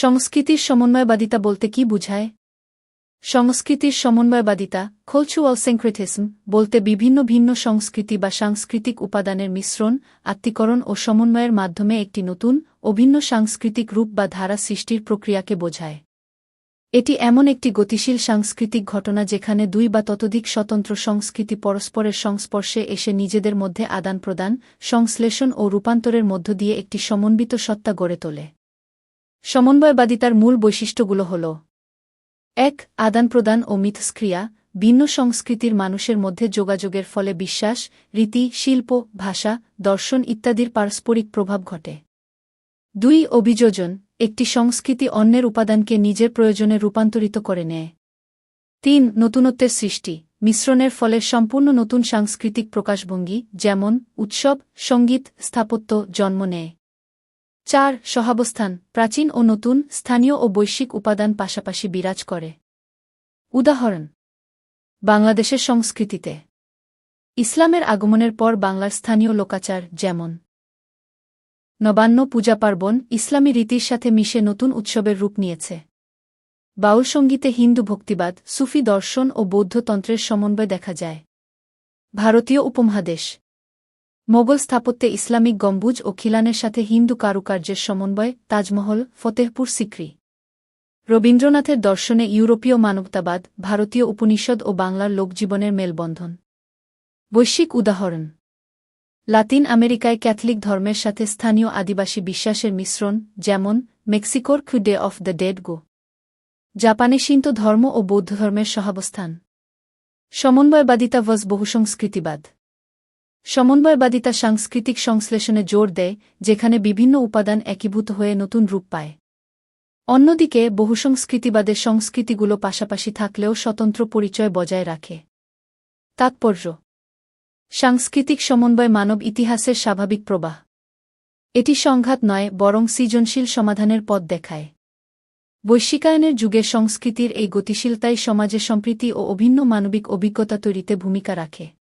সংস্কৃতির সমন্বয়বাদিতা বলতে কি বুঝায়? সংস্কৃতির সমন্বয়বাদিতা খোলচুয়াল সেঙ্ক্রেটিসম বলতে বিভিন্ন ভিন্ন সংস্কৃতি বা সাংস্কৃতিক উপাদানের মিশ্রণ, আত্মীকরণ ও সমন্বয়ের মাধ্যমে একটি নতুন, অভিন্ন সাংস্কৃতিক রূপ বা ধারা সৃষ্টির প্রক্রিয়াকে বোঝায়। এটি এমন একটি গতিশীল সাংস্কৃতিক ঘটনা যেখানে দুই বা ততোধিক স্বতন্ত্র সংস্কৃতি পরস্পরের সংস্পর্শে এসে নিজেদের মধ্যে আদান প্রদান সংশ্লেষণ ও রূপান্তরের মধ্য দিয়ে একটি সমন্বিত সত্তা গড়ে তোলে। সমন্বয়বাদিতার মূল বৈশিষ্ট্যগুলো হল এক আদান প্রদান ও মিথস্ক্রিয়া, ভিন্ন সংস্কৃতির মানুষের মধ্যে যোগাযোগের ফলে বিশ্বাস, রীতি, শিল্প, ভাষা, দর্শন ইত্যাদির পারস্পরিক প্রভাব ঘটে। দুই, অভিযোজন, একটি সংস্কৃতি অন্যের উপাদানকে নিজের প্রয়োজনে রূপান্তরিত করে নেয়। তিন, নতুনত্বের সৃষ্টি, মিশ্রণের ফলে সম্পূর্ণ নতুন সাংস্কৃতিক প্রকাশভঙ্গি, যেমন উৎসব, সংগীত, স্থাপত্য জন্ম নেয়। চার সহাবস্থান, প্রাচীন ও নতুন, স্থানীয় ও বৈশ্বিক উপাদান পাশাপাশি বিরাজ করে। উদাহরণ, বাংলাদেশের সংস্কৃতিতে। ইসলামের আগমনের পর বাংলার স্থানীয় লোকাচার, যেমন, নবান্ন পূজা পার্বণ, ইসলামী রীতির সাথে মিশে নতুন উৎসবের রূপ নিয়েছে। বাউল সঙ্গীতে হিন্দু ভক্তিবাদ, সুফি দর্শন ও বৌদ্ধতন্ত্রের সমন্বয় দেখা যায়। ভারতীয় উপমহাদেশ। মোগল স্থাপত্যে ইসলামিক গম্বুজ ও খিলানের সাথে হিন্দু কারুকার্যের সমন্বয় তাজমহল, ফতেহপুর সিক্রি। রবীন্দ্রনাথের দর্শনে ইউরোপীয় মানবতাবাদ, ভারতীয় উপনিষদ ও বাংলার লোকজীবনের মেলবন্ধন। বৈশ্বিক উদাহরণ। লাতিন আমেরিকায় ক্যাথলিক ধর্মের সাথে স্থানীয় আদিবাসী বিশ্বাসের মিশ্রণ, যেমন, মেক্সিকোর ক্যু ডে অফ দ্য ডেড গো। জাপানে শিন্ত ধর্ম ও বৌদ্ধ ধর্মের সহাবস্থান। সমন্বয়বাদিতা ওয়াজ বহুসংস্কৃতিবাদ। সমন্বয়বাদিতা সাংস্কৃতিক সংশ্লেষণে জোর দেয়, যেখানে বিভিন্ন উপাদান একীভূত হয়ে নতুন রূপ পায়। অন্যদিকে বহুসংস্কৃতিবাদের সংস্কৃতিগুলো পাশাপাশি থাকলেও স্বতন্ত্র পরিচয় বজায় রাখে। তাৎপর্য। সাংস্কৃতিক সমন্বয় মানব ইতিহাসের স্বাভাবিক প্রবাহ। এটি সংঘাত নয়, বরং সৃজনশীল সমাধানের পথ দেখায়। বৈশ্বিকায়নের যুগে সংস্কৃতির এই গতিশীলতাই সমাজে সম্প্রীতি ও অভিন্ন মানবিক অভিজ্ঞতা তৈরিতে ভূমিকা রাখে।